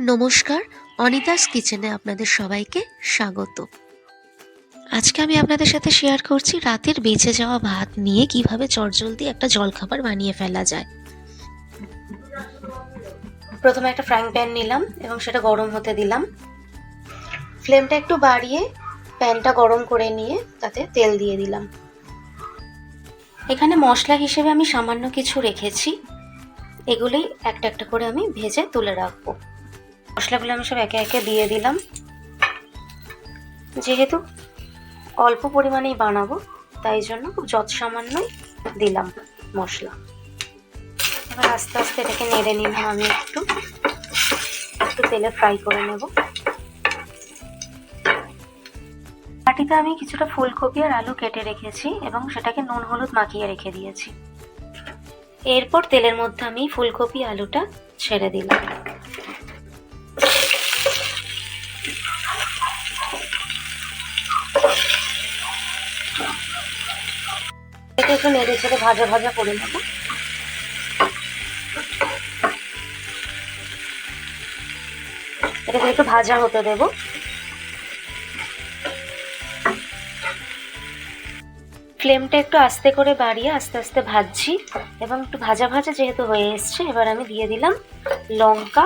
নমস্কার, অনিতাস কিচেনে আপনাদের সবাইকে স্বাগত। আজকে আমি আপনাদের সাথে শেয়ার করছি রাতের বেঁচে যাওয়া ভাত নিয়ে কীভাবে চটজলদি একটা জলখাবার বানিয়ে ফেলা যায়। প্রথমে একটা ফ্রাইং প্যান নিলাম এবং সেটা গরম হতে দিলাম। ফ্লেমটা একটু বাড়িয়ে প্যানটা গরম করে নিয়ে তাতে তেল দিয়ে দিলাম। এখানে মশলা হিসেবে আমি সামান্য কিছু রেখেছি। এগুলি একটা একটা করে আমি ভেজে তুলে রাখব। মশলাগুলো আমি সব একে একে দিয়ে দিলাম। যেহেতু অল্প পরিমাণেই বানাবো, তাই জন্য খুব যত সামান্যই দিলাম মশলা। এবার আস্তে আস্তে এটাকে নেড়ে নিলাম আমি একটু। একটু তেলে ফ্রাই করে নেব। বাটিতে আমি কিছুটা ফুলকপি আর আলু কেটে রেখেছি এবং সেটাকে নুন হলুদ মাখিয়ে রেখে দিয়েছি। এরপর তেলের মধ্যে আমি ফুলকপি, আলুটা ছেড়ে দিলাম। একটু নেড়ে ছেড়ে ভাজা ভাজা করে নেব। এটাকে একটু ভাজা হতে দেব। ফ্লেমটা একটু আস্তে করে বাড়িয়ে আস্তে আস্তে ভাজছি এবং একটু ভাজা ভাজা যেহেতু হয়ে এসছে, এবার আমি দিয়ে দিলাম লঙ্কা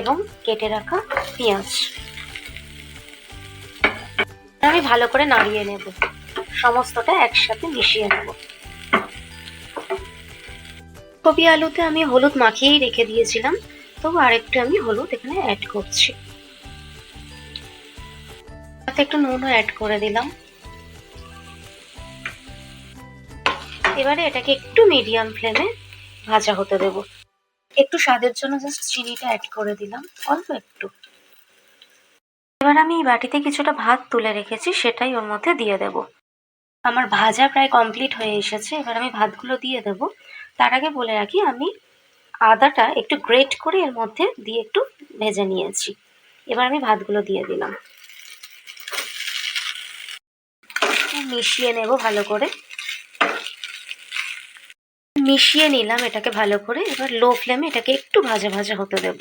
এবং কেটে রাখা পেঁয়াজ। আমি ভালো করে নাড়িয়ে নেব। সমস্তটা একসাথে মিশিয়ে নেব। কপি আলুতে আমি হলুদ মাখিয়েই রেখে দিয়েছিলাম তবু আরেকটু আমি হলুদ এখানে অ্যাড করছি। তাতে একটু নুনও অ্যাড করে দিলাম। এবারে এটাকে একটু মিডিয়াম ফ্লেমে ভাজা হতে দেব। একটু স্বাদের জন্য জাস্ট চিনিটা অ্যাড করে দিলাম, অল্প একটু। এবার আমি বাটিতে কিছুটা ভাত তুলে রেখেছি, সেটাই ওর মধ্যে দিয়ে দেব। আমার ভাজা প্রায় কমপ্লিট হয়ে এসেছে। এবার আমি ভাতগুলো দিয়ে দেব। তার আগে বলে রাখি, আমি আদাটা একটু গ্রেট করে এর মধ্যে দিয়ে একটু ভেজে নিয়েছি। এবার আমি ভাতগুলো দিয়ে দিলাম। মিশিয়ে নেব ভালো করে। মিশিয়ে নিলাম এটাকে ভালো করে। এবার লো ফ্লেমে এটাকে একটু ভাজা ভাজা হতে দেব।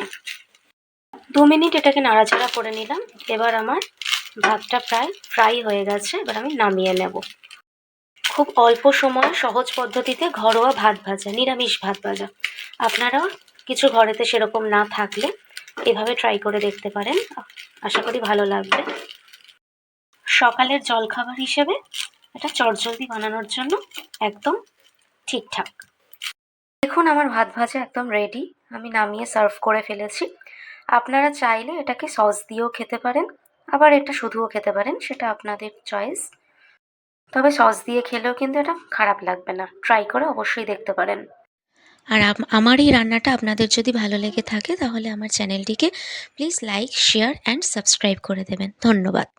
দু মিনিট এটাকে নাড়াচাড়া করে নিলাম। এবার আমার ভাতটা প্রায় ফ্রাই হয়ে গেছে। এবার আমি নামিয়ে নেব। খুব অল্প সময় সহজ পদ্ধতিতে ঘরোয়া ভাত ভাজা, নিরামিষ ভাত ভাজা। আপনারাও কিছু ঘরেতে সেরকম না থাকলে এভাবে ট্রাই করে দেখতে পারেন। আশা করি ভালো লাগবে। সকালের জলখাবার হিসেবে এটা চটজলদি বানানোর জন্য একদম ঠিকঠাক। দেখুন, আমার ভাত ভাজা একদম রেডি আমি নামিয়ে সার্ভ করে ফেলেছি। আপনারা চাইলে এটাকে সস দিয়েও খেতে পারেন, আবার এটা শুধুও খেতে পারেন, সেটা আপনাদের চয়েস তবে সস দিয়ে খেলেও কিন্তু এটা খারাপ লাগবে না। ট্রাই করে অবশ্যই দেখতে পারেন। আর আমার এই রান্নাটা আপনাদের যদি ভালো লেগে থাকে, তাহলে আমার চ্যানেলটিকে please like share and subscribe করে দেবেন। ধন্যবাদ।